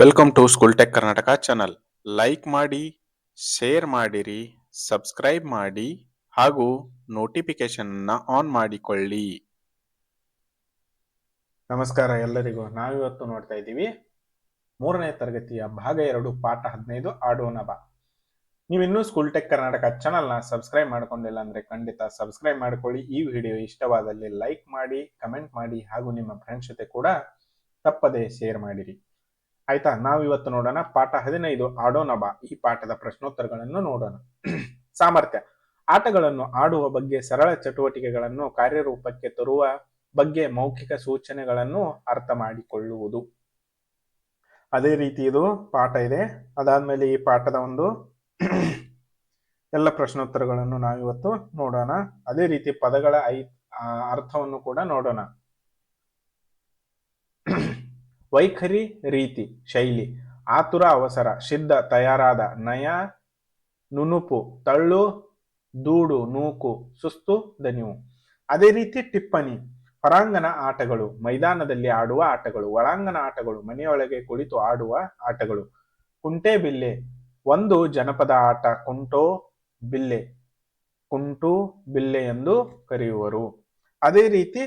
Welcome to school tech Karnataka channel like ಮಾಡಿ share ಮಾಡಿರಿ subscribe ಮಾಡಿ, ಹಾಗೂ ನೋಟಿಫಿಕೇಶನ್ ಆನ್ ಮಾಡಿಕೊಳ್ಳಿ. ನಮಸ್ಕಾರ ಎಲ್ಲರಿಗೂ. ನಾವಿವತ್ತು ನೋಡ್ತಾ ಇದ್ದೀವಿ. ಮೂರನೇ ತರಗತಿಯ ಭಾಗ ಎರಡು, ಪಾಠ ಹದಿನೈದು, ಆಡೋಣ ಬಾ. ನೀವಿನ್ನೂ ಸ್ಕೂಲ್ ಟೆಕ್ ಕರ್ನಾಟಕ ಚಾನಲ್ನ ಸಬ್ಸ್ಕ್ರೈಬ್ ಮಾಡ್ಕೊಂಡಿಲ್ಲ ಅಂದ್ರೆ ಖಂಡಿತ ಸಬ್ಸ್ಕ್ರೈಬ್ ಮಾಡ್ಕೊಳ್ಳಿ. ಈ ವಿಡಿಯೋ ಇಷ್ಟವಾದಲ್ಲಿ ಲೈಕ್ ಮಾಡಿ ಕಮೆಂಟ್ ಮಾಡಿ, ಹಾಗೂ ನಿಮ್ಮ ಫ್ರೆಂಡ್ಸ್ ಜೊತೆ ಕೂಡ ತಪ್ಪದೆ ಶೇರ್ ಮಾಡಿರಿ. ಆಯ್ತಾ? ನಾವಿವತ್ತು ನೋಡೋಣ ಪಾಠ ಹದಿನೈದು. ಆಡೋಣ ಬಾ. ಈ ಪಾಠದ ಪ್ರಶ್ನೋತ್ತರಗಳನ್ನು ನೋಡೋಣ. ಸಾಮರ್ಥ್ಯ. ಆಟಗಳನ್ನು ಆಡುವ ಬಗ್ಗೆ ಸರಳ ಚಟುವಟಿಕೆಗಳನ್ನು ಕಾರ್ಯರೂಪಕ್ಕೆ ತರುವ ಬಗ್ಗೆ ಮೌಖಿಕ ಸೂಚನೆಗಳನ್ನು ಅರ್ಥ ಮಾಡಿಕೊಳ್ಳುವುದು. ಅದೇ ರೀತಿ ಇದು ಪಾಠ ಇದೆ. ಅದಾದ್ಮೇಲೆ ಈ ಪಾಠದ ಒಂದು ಎಲ್ಲ ಪ್ರಶ್ನೋತ್ತರಗಳನ್ನು ನಾವಿವತ್ತು ನೋಡೋಣ. ಅದೇ ರೀತಿ ಪದಗಳ ಐ ಅರ್ಥವನ್ನು ಕೂಡ ನೋಡೋಣ. ವೈಖರಿ ರೀತಿ, ಶೈಲಿ, ಆತುರ, ಅವಸರ, ಸಿದ್ಧ, ತಯಾರಾದ, ನಯ ನುಣುಪು ತಳ್ಳು, ದೂಡು, ನೂಕು, ಸುಸ್ತು, ದನಿವು. ಅದೇ ರೀತಿ ಟಿಪ್ಪಣಿ ಹೊರಾಂಗಣ ಆಟಗಳು, ಮೈದಾನದಲ್ಲಿ ಆಡುವ ಆಟಗಳು, ಒಳಾಂಗಣ ಆಟಗಳು, ಮನೆಯೊಳಗೆ ಕುಳಿತು ಆಡುವ ಆಟಗಳು. ಕುಂಟೆ ಬಿಲ್ಲೆ, ಒಂದು ಜನಪದ ಆಟ, ಕುಂಟೋ ಬಿಲ್ಲೆ, ಕುಂಟು ಬಿಲ್ಲೆ ಎಂದು ಕರೆಯುವರು. ಅದೇ ರೀತಿ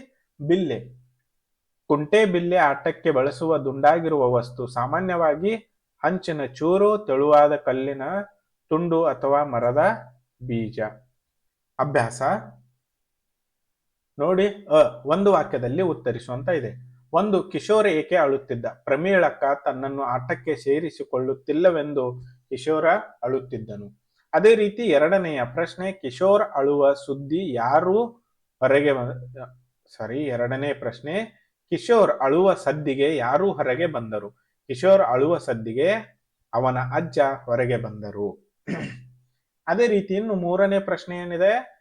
ಬಿಲ್ಲೆ ಕುಂಟೆ ಬಿಲ್ಲೆ ಆಟಕ್ಕೆ ಬಳಸುವ ದುಂಡಾಗಿರುವ ವಸ್ತು ಸಾಮಾನ್ಯವಾಗಿ ಹಂಚಿನ ಚೂರು, ತೆಳುವಾದ ಕಲ್ಲಿನ ತುಂಡು ಅಥವಾ ಮರದ ಬೀಜ. ಅಭ್ಯಾಸ. ನೋಡಿ, ಅ, ಒಂದು ವಾಕ್ಯದಲ್ಲಿ ಉತ್ತರಿಸುವಂತ ಇದೆ. ಒಂದು ಕಿಶೋರ ಏಕೆ ಅಳುತ್ತಿದ್ದ? ಪ್ರಮೀಳಕ್ಕ ತನ್ನನ್ನು ಆಟಕ್ಕೆ ಸೇರಿಸಿಕೊಳ್ಳುತ್ತಿಲ್ಲವೆಂದು ಕಿಶೋರ ಅಳುತ್ತಿದ್ದನು. ಅದೇ ರೀತಿ ಎರಡನೆಯ ಪ್ರಶ್ನೆ, ಕಿಶೋರ್ ಅಳುವ ಸುದ್ದಿ ಯಾರು? ಹೊರಗೆ ಸಾರಿ ಎರಡನೇ ಪ್ರಶ್ನೆ ಕಿಶೋರ್ ಅಳುವ ಸದ್ದಿಗೆ ಯಾರು ಹೊರಗೆ ಬಂದರು. ಕಿಶೋರ್ ಅಳುವ ಸದ್ದಿಗೆ ಅವನ ಅಜ್ಜ ಹೊರಗೆ ಬಂದರು. ಅದೇ ರೀತಿ ಇನ್ನು ಮೂರನೇ ಪ್ರಶ್ನೆ ಏನಿದೆ?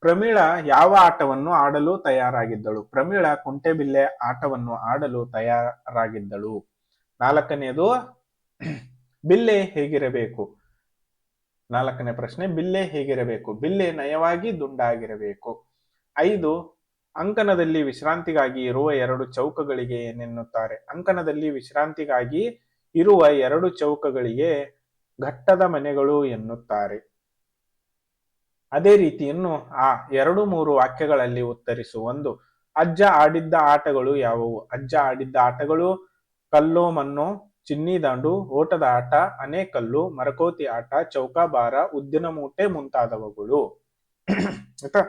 ಪ್ರಮೀಳ ಯಾವ ಆಟವನ್ನು ಆಡಲು ತಯಾರಾಗಿದ್ದಳು? ಪ್ರಮೀಳಾ ಕುಂಟೆಬಿಲ್ಲೆ ಆಟವನ್ನು ಆಡಲು ತಯಾರಾಗಿದ್ದಳು. ನಾಲ್ಕನೆಯದು ಬಿಲ್ಲೆ ಹೇಗಿರಬೇಕು? ನಾಲ್ಕನೇ ಪ್ರಶ್ನೆ, ಬಿಲ್ಲೆ ಹೇಗಿರಬೇಕು? ಬಿಲ್ಲೆ ನಯವಾಗಿ ದುಂಡಾಗಿರಬೇಕು. ಐದು ಅಂಕಣದಲ್ಲಿ ವಿಶ್ರಾಂತಿಗಾಗಿ ಇರುವ ಎರಡು ಚೌಕಗಳಿಗೆ ಏನೆನ್ನುತ್ತಾರೆ ಅಂಕಣದಲ್ಲಿ ವಿಶ್ರಾಂತಿಗಾಗಿ ಇರುವ ಎರಡು ಚೌಕಗಳಿಗೆ ಘಟ್ಟದ ಮನೆಗಳು ಎನ್ನುತ್ತಾರೆ. ಅದೇ ರೀತಿಯನ್ನು ಆ ಎರಡು ಮೂರು ವಾಕ್ಯಗಳಲ್ಲಿ ಉತ್ತರಿಸು. ಒಂದು, ಅಜ್ಜ ಆಡಿದ್ದ ಆಟಗಳು ಯಾವುವು? ಅಜ್ಜ ಆಡಿದ್ದ ಆಟಗಳು ಕಲ್ಲೋ ಮಣ್ಣು ಚಿನ್ನಿ ದಾಂಡು, ಓಟದ ಆಟ ಅನೇಕಲ್ಲು ಮರಕೋತಿ ಆಟ ಚೌಕಾಬಾರ ಉದ್ದಿನ ಮೂಟೆ ಮುಂತಾದವುಗಳು. ಆಯ್ತಾ?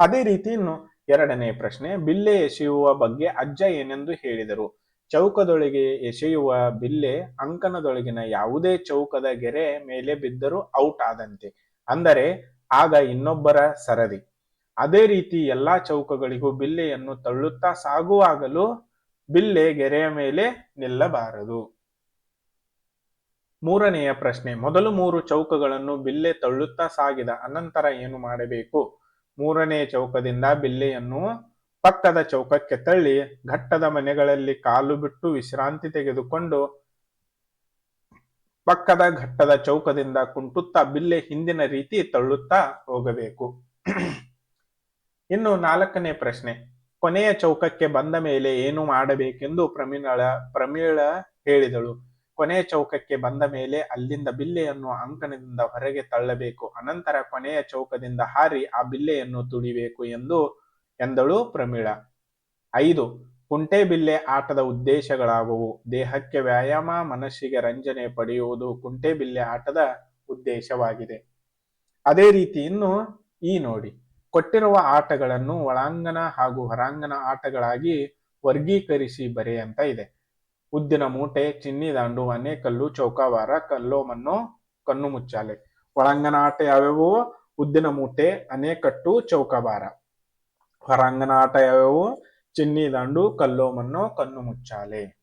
ಅದೇ ರೀತಿ ಇನ್ನು ಎರಡನೇ ಪ್ರಶ್ನೆ, ಬಿಲ್ಲೆ ಎಸೆಯುವ ಬಗ್ಗೆ ಅಜ್ಜ ಏನೆಂದು ಹೇಳಿದರು. ಚೌಕದೊಳಗೆ ಎಸೆಯುವ ಬಿಲ್ಲೆ ಅಂಕನದೊಳಗಿನ ಯಾವುದೇ ಚೌಕದ ಗೆರೆ ಮೇಲೆ ಬಿದ್ದರೂ ಔಟ್ ಆದಂತೆ. ಅಂದರೆ, ಆಗ ಇನ್ನೊಬ್ಬರ ಸರದಿ. ಅದೇ ರೀತಿ ಎಲ್ಲಾ ಚೌಕಗಳಿಗೂ ಬಿಲ್ಲೆಯನ್ನು ತಳ್ಳುತ್ತಾ ಸಾಗುವಾಗಲೂ ಬಿಲ್ಲೆ ಗೆರೆಯ ಮೇಲೆ ನಿಲ್ಲಬಾರದು. ಮೂರನೆಯ ಪ್ರಶ್ನೆ, ಮೊದಲು ಮೂರು ಚೌಕಗಳನ್ನು ಬಿಲ್ಲೆ ತಳ್ಳುತ್ತಾ ಸಾಗಿದ ಅನಂತರ ಏನು ಮಾಡಬೇಕು? ಮೂರನೇ ಚೌಕದಿಂದ ಬಿಲ್ಲೆಯನ್ನು ಪಕ್ಕದ ಚೌಕಕ್ಕೆ ತಳ್ಳಿ ಘಟ್ಟದ ಮನೆಗಳಲ್ಲಿ ಕಾಲು ಬಿಟ್ಟು ವಿಶ್ರಾಂತಿ ತೆಗೆದುಕೊಂಡು ಪಕ್ಕದ ಘಟ್ಟದ ಚೌಕದಿಂದ ಕುಂಟುತ್ತಾ ಬಿಲ್ಲೆ ಹಿಂದಿನ ರೀತಿ ತಳ್ಳುತ್ತಾ ಹೋಗಬೇಕು. ಇನ್ನು ನಾಲ್ಕನೇ ಪ್ರಶ್ನೆ, ಕೊನೆಯ ಚೌಕಕ್ಕೆ ಬಂದ ಮೇಲೆ ಏನು ಮಾಡಬೇಕೆಂದು ಪ್ರಮೀಳ ಪ್ರಮೀಳ ಹೇಳಿದಳು. ಕೊನೆಯ ಚೌಕಕ್ಕೆ ಬಂದ ಮೇಲೆ ಅಲ್ಲಿಂದ ಬಿಲ್ಲೆಯನ್ನು ಅಂಕಣದಿಂದ ಹೊರಗೆ ತಳ್ಳಬೇಕು. ಅನಂತರ ಕೊನೆಯ ಚೌಕದಿಂದ ಹಾರಿ ಆ ಬಿಲ್ಲೆಯನ್ನು ತುಳಿಬೇಕು ಎಂದು ಎಂದಳು ಪ್ರಮೀಳ. ಐದು, ಕುಂಟೆ ಬಿಲ್ಲೆ ಆಟದ ಉದ್ದೇಶಗಳಾಗುವು. ದೇಹಕ್ಕೆ ವ್ಯಾಯಾಮ, ಮನಸ್ಸಿಗೆ ರಂಜನೆ ಪಡೆಯುವುದು ಕುಂಟೆ ಬಿಲ್ಲೆ ಆಟದ ಉದ್ದೇಶವಾಗಿದೆ. ಅದೇ ರೀತಿ ಇನ್ನು ಈ ನೋಡಿ, ಕೊಟ್ಟಿರುವ ಆಟಗಳನ್ನು ಒಳಾಂಗಣ ಹಾಗೂ ಹೊರಾಂಗಣ ಆಟಗಳಾಗಿ ವರ್ಗೀಕರಿಸಿ ಬರೆಯಂತ ಇದೆ. ಉದ್ದಿನ ಮೂಟೆ, ಚಿನ್ನಿ, ದಾಂಡು ಅನೇಕಲ್ಲು ಚೌಕಾವಾರ ಕಲ್ಲೋಮನ್ನು ಕಣ್ಣು ಮುಚ್ಚಾಲೆ. ಒಳಾಂಗಣ ಆಟ ಯಾವ್ಯಾವು? ಉದ್ದಿನ ಮೂಟೆ ಅನೇಕಟ್ಟು ಚೌಕಾಬಾರ ಹೊರಾಂಗಣ ಆಟ ಯಾವ್ಯಾವು? ಚಿನ್ನಿ, ದಾಂಡು, ಕಲ್ಲೋ, ಮಣ್ಣು, ಕಣ್ಣು ಮುಚ್ಚಾಲೆ.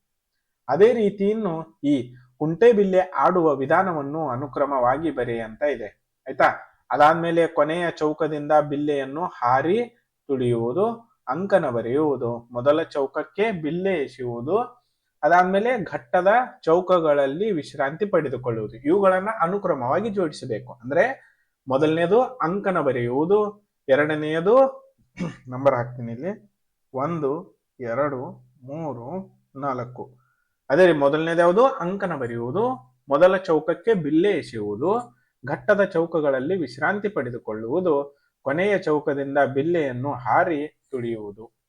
ಅದೇ ರೀತಿಯನ್ನು ಈ ಕುಂಟೆಬಿಲ್ಲೆ ಆಡುವ ವಿಧಾನವನ್ನು ಅನುಕ್ರಮವಾಗಿ ಬರೆ ಅಂತ ಇದೆ. ಆಯ್ತಾ? ಅದಾದ್ಮೇಲೆ ಕೊನೆಯ ಚೌಕದಿಂದ ಬಿಲ್ಲೆಯನ್ನು ಹಾರಿ ತುಳಿಯುವುದು, ಅಂಕನ ಬರೆಯುವುದು. ಮೊದಲ ಚೌಕಕ್ಕೆ ಬಿಲ್ಲೆ ಎಸೆಯುವುದು ಅದಾದ್ಮೇಲೆ ಘಟ್ಟದ ಚೌಕಗಳಲ್ಲಿ ವಿಶ್ರಾಂತಿ ಪಡೆದುಕೊಳ್ಳುವುದು. ಇವುಗಳನ್ನ ಅನುಕ್ರಮವಾಗಿ ಜೋಡಿಸಬೇಕು. ಅಂದ್ರೆ ಮೊದಲನೇದು ಅಂಕನ ಬರೆಯುವುದು ಎರಡನೆಯದು ನಂಬರ್ ಹಾಕ್ತೀನಿ ಇಲ್ಲಿ. ಒಂದು, ಎರಡು, ಮೂರು, ನಾಲ್ಕು. ಅದೇ ರೀ, ಮೊದಲನೇದು ಯಾವುದು? ಅಂಕನ ಬರೆಯುವುದು. ಮೊದಲ ಚೌಕಕ್ಕೆ ಬಿಲ್ಲೆ ಎಸೆಯುವುದು. ಘಟ್ಟದ ಚೌಕಗಳಲ್ಲಿ ವಿಶ್ರಾಂತಿ ಪಡೆದುಕೊಳ್ಳುವುದು. ಕೊನೆಯ ಚೌಕದಿಂದ ಬಿಲ್ಲೆಯನ್ನು ಹಾರಿ ತುಳಿಯುವುದು.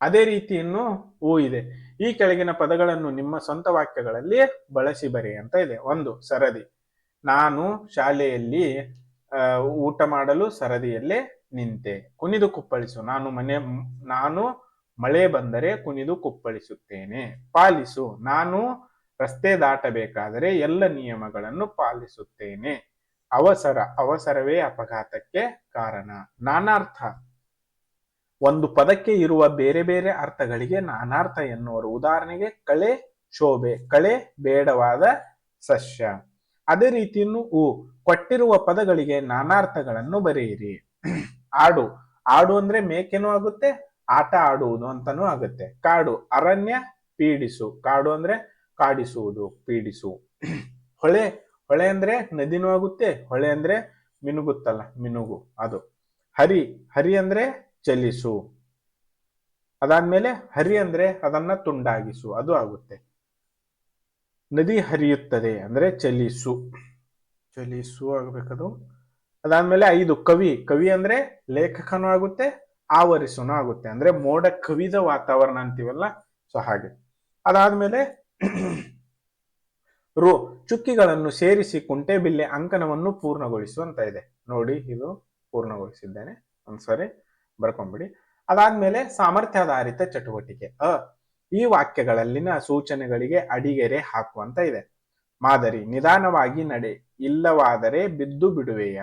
ಅದೇ ರೀತಿಯನ್ನು ಊ ಇದೆ. ಈ ಕೆಳಗಿನ ಪದಗಳನ್ನು ನಿಮ್ಮ ಸ್ವಂತ ವಾಕ್ಯಗಳಲ್ಲಿ ಬಳಸಿ ಬರೆಯ ಅಂತ ಇದೆ. ಒಂದು, ಸರದಿ. ನಾನು ಶಾಲೆಯಲ್ಲಿ ಊಟ ಮಾಡಲು ಸರದಿಯಲ್ಲೇ ನಿಂತೆ. ಕುಣಿದು ಕುಪ್ಪಳಿಸು. ನಾನು ಮನೆ, ನಾನು ಮಳೆ ಬಂದರೆ ಕುಣಿದು ಕುಪ್ಪಳಿಸುತ್ತೇನೆ. ಪಾಲಿಸು. ನಾನು ರಸ್ತೆ ದಾಟಬೇಕಾದರೆ ಎಲ್ಲ ನಿಯಮಗಳನ್ನು ಪಾಲಿಸುತ್ತೇನೆ. ಅವಸರ. ಅವಸರವೇ ಅಪಘಾತಕ್ಕೆ ಕಾರಣ. ನಾನಾರ್ಥ. ಒಂದು ಪದಕ್ಕೆ ಇರುವ ಬೇರೆ ಬೇರೆ ಅರ್ಥಗಳಿಗೆ ನಾನಾರ್ಥ ಎನ್ನುವರು. ಉದಾಹರಣೆಗೆ, ಕಳೆ ಶೋಭೆ, ಕಳೆ ಬೇಡವಾದ ಸಸ್ಯ. ಅದೇ ರೀತಿಯನ್ನು ಉ, ಕೊಟ್ಟಿರುವ ಪದಗಳಿಗೆ ನಾನಾರ್ಥಗಳನ್ನು ಬರೆಯಿರಿ. ಆಡು. ಆಡು ಅಂದ್ರೆ ಮೇಕೆನೂ ಆಗುತ್ತೆ, ಆಟ ಆಡುವುದು ಅಂತಾನೂ ಆಗುತ್ತೆ. ಕಾಡು, ಅರಣ್ಯ ಪೀಡಿಸು. ಕಾಡು ಅಂದ್ರೆ ಕಾಡಿಸುವುದು, ಪೀಡಿಸು. ಹೊಳೆ ಹೊಳೆ ಅಂದ್ರೆ ನದಿನೂ ಆಗುತ್ತೆ, ಹೊಳೆ ಅಂದ್ರೆ ಮಿನುಗುತ್ತಲ್ಲ, ಮಿನುಗು, ಅದು. ಹರಿ. ಹರಿ ಅಂದ್ರೆ ಚಲಿಸು. ಅದಾದ್ಮೇಲೆ ಹರಿ ಅಂದ್ರೆ ಅದನ್ನ ತುಂಡಾಗಿಸು. ಅದು ಆಗುತ್ತೆ. ನದಿ ಹರಿಯುತ್ತದೆ ಅಂದ್ರೆ ಚಲಿಸು. ಚಲಿಸು ಆಗಬೇಕದು. ಅದಾದ್ಮೇಲೆ ಐದು, ಕವಿ. ಕವಿ ಅಂದ್ರೆ ಲೇಖಕನೂ ಆಗುತ್ತೆ, ಆವರಿಸುನು ಆಗುತ್ತೆ. ಅಂದ್ರೆ ಮೋಡ ಕವಿದ ವಾತಾವರಣ ಅಂತೀವಲ್ಲ, ಸೊ ಹಾಗೆ. ಅದಾದ್ಮೇಲೆ ರು, ಚುಕ್ಕಿಗಳನ್ನು ಸೇರಿಸಿ ಕುಂಟೆಬಿಲ್ಲೆ ಅಂಕನವನ್ನು ಪೂರ್ಣಗೊಳಿಸು ಅಂತ ಇದೆ. ನೋಡಿ, ಇದು ಪೂರ್ಣಗೊಳಿಸಿದ್ದೇನೆ. ಒಂದ್ಸರಿ. ಬರ್ಕೊಂಬಿಡಿ. ಅದಾದ್ಮೇಲೆ ಸಾಮರ್ಥ್ಯಾಧಾರಿತ ಚಟುವಟಿಕೆ. ಅ, ಈ ವಾಕ್ಯಗಳಲ್ಲಿನ ಸೂಚನೆಗಳಿಗೆ ಅಡಿಗೆರೆ ಹಾಕುವಂತ ಇದೆ. ಮಾದರಿ, ನಿಧಾನವಾಗಿ ನಡೆ, ಇಲ್ಲವಾದರೆ ಬಿದ್ದು ಬಿಡುವೆಯ?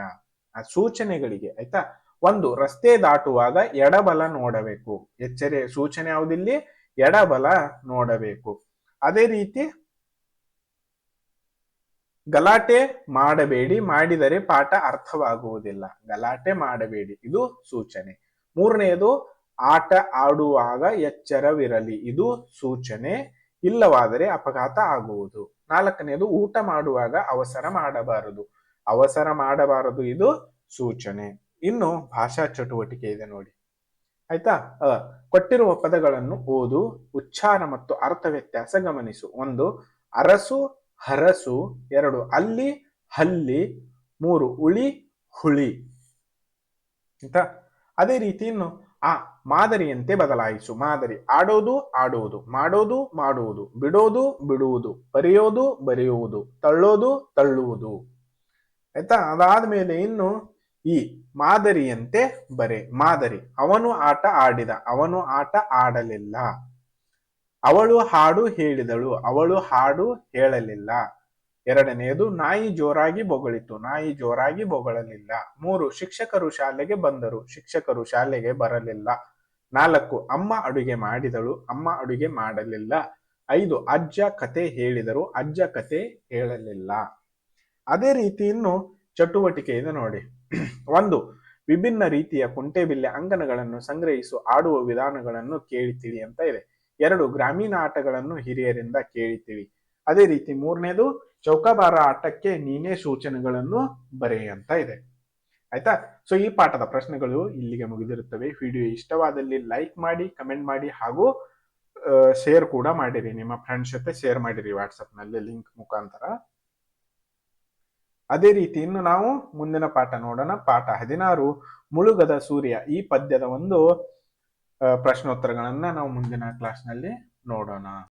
ಸೂಚನೆಗಳಿಗೆ, ಆಯ್ತಾ? ಒಂದು, ರಸ್ತೆ ದಾಟುವಾಗ ಎಡಬಲ ನೋಡಬೇಕು. ಎಚ್ಚರಿ, ಸೂಚನೆ ಯಾವುದಿಲ್ಲಿ? ಎಡಬಲ ನೋಡಬೇಕು. ಅದೇ ರೀತಿ ಗಲಾಟೆ ಮಾಡಬೇಡಿ, ಮಾಡಿದರೆ ಪಾಠ ಅರ್ಥವಾಗುವುದಿಲ್ಲ. ಗಲಾಟೆ ಮಾಡಬೇಡಿ, ಇದು ಸೂಚನೆ. ಮೂರನೆಯದು, ಆಟ ಆಡುವಾಗ ಎಚ್ಚರವಿರಲಿ. ಇದು ಸೂಚನೆ. ಇಲ್ಲವಾದರೆ ಅಪಘಾತ ಆಗುವುದು. ನಾಲ್ಕನೆಯದು, ಊಟ ಮಾಡುವಾಗ ಅವಸರ ಮಾಡಬಾರದು. ಅವಸರ ಮಾಡಬಾರದು, ಇದು ಸೂಚನೆ. ಇನ್ನು ಭಾಷಾ ಚಟುವಟಿಕೆ ಇದೆ ನೋಡಿ. ಆಯ್ತಾ? ಅ, ಕೊಟ್ಟಿರುವ ಪದಗಳನ್ನು ಓದು, ಉಚ್ಚಾರ ಮತ್ತು ಅರ್ಥ ವ್ಯತ್ಯಾಸ ಗಮನಿಸು. ಒಂದು, ಅರಸು, ಹರಸು. ಎರಡು, ಅಲ್ಲಿ, ಹಲ್ಲಿ. ಮೂರು, ಉಳಿ, ಹುಳಿ. ಆಯ್ತಾ? ಅದೇ ರೀತಿ ಇನ್ನು ಆ ಮಾದರಿಯಂತೆ ಬದಲಾಯಿಸು. ಮಾದರಿ ಆಡೋದು ಆಡುವುದು ಮಾಡೋದು ಮಾಡುವುದು ಬಿಡೋದು, ಬಿಡುವುದು, ಬರೆಯೋದು, ಬರೆಯುವುದು, ತಳ್ಳೋದು, ತಳ್ಳುವುದು. ಆಯ್ತಾ? ಅದಾದ ಮೇಲೆ ಇನ್ನು ಈ ಮಾದರಿಯಂತೆ ಬರೆ. ಮಾದರಿ, ಅವನು ಆಟ ಆಡಿದ, ಅವನು ಆಟ ಆಡಲಿಲ್ಲ. ಅವಳು ಹಾಡು ಹೇಳಿದಳು, ಅವಳು ಹಾಡು ಹೇಳಲಿಲ್ಲ. ಎರಡನೆಯದು, ನಾಯಿ ಜೋರಾಗಿ ಬೊಗಳಿತು. ನಾಯಿ ಜೋರಾಗಿ ಬೊಗಳಲಿಲ್ಲ. ಮೂರು, ಶಿಕ್ಷಕರು ಶಾಲೆಗೆ ಬಂದರು. ಶಿಕ್ಷಕರು ಶಾಲೆಗೆ ಬರಲಿಲ್ಲ. ನಾಲ್ಕು, ಅಮ್ಮ ಅಡುಗೆ ಮಾಡಿದಳು. ಅಮ್ಮ ಅಡುಗೆ ಮಾಡಲಿಲ್ಲ. ಐದು, ಅಜ್ಜ ಕತೆ ಹೇಳಿದರು. ಅಜ್ಜ ಕತೆ ಹೇಳಲಿಲ್ಲ. ಅದೇ ರೀತಿ ಇನ್ನು ಚಟುವಟಿಕೆ ಇದೆ ನೋಡಿ. ಒಂದು, ವಿಭಿನ್ನ ರೀತಿಯ ಕುಂಟೆಬಿಲ್ಲೆ ಅಂಗನಗಳನ್ನು ಸಂಗ್ರಹಿಸು, ಆಡುವ ವಿಧಾನಗಳನ್ನು ಕೇಳಿ ತಿಳಿ ಅಂತ ಇದೆ. ಎರಡು, ಗ್ರಾಮೀಣ ಆಟಗಳನ್ನು ಹಿರಿಯರಿಂದ ಕೇಳಿ ತಿಳಿ ಅದೇ ರೀತಿ ಮೂರನೇದು ಚೌಕಾಬಾರ ಆಟಕ್ಕೆ ನೀನೇ ಸೂಚನೆಗಳನ್ನು ಬರೆ ಅಂತ ಇದೆ. ಆಯ್ತಾ? ಸೊ ಈ ಪಾಠದ ಪ್ರಶ್ನೆಗಳು ಇಲ್ಲಿಗೆ ಮುಗಿದಿರುತ್ತವೆ. ವಿಡಿಯೋ ಇಷ್ಟವಾದಲ್ಲಿ ಲೈಕ್ ಮಾಡಿ, ಕಮೆಂಟ್ ಮಾಡಿ ಹಾಗೂ ಶೇರ್ ಕೂಡ ಮಾಡಿರಿ. ನಿಮ್ಮ ಫ್ರೆಂಡ್ಸ್ ಜೊತೆ ಶೇರ್ ಮಾಡಿರಿ ವಾಟ್ಸಪ್ನಲ್ಲಿ ಲಿಂಕ್ ಮುಖಾಂತರ. ಅದೇ ರೀತಿ ಇನ್ನು ನಾವು ಮುಂದಿನ ಪಾಠ ನೋಡೋಣ. ಪಾಠ ಹದಿನಾರು, ಮುಳುಗದ ಸೂರ್ಯ. ಈ ಪದ್ಯದ ಒಂದು ಪ್ರಶ್ನೋತ್ತರಗಳನ್ನ ನಾವು ಮುಂದಿನ ಕ್ಲಾಸ್ನಲ್ಲಿ ನೋಡೋಣ.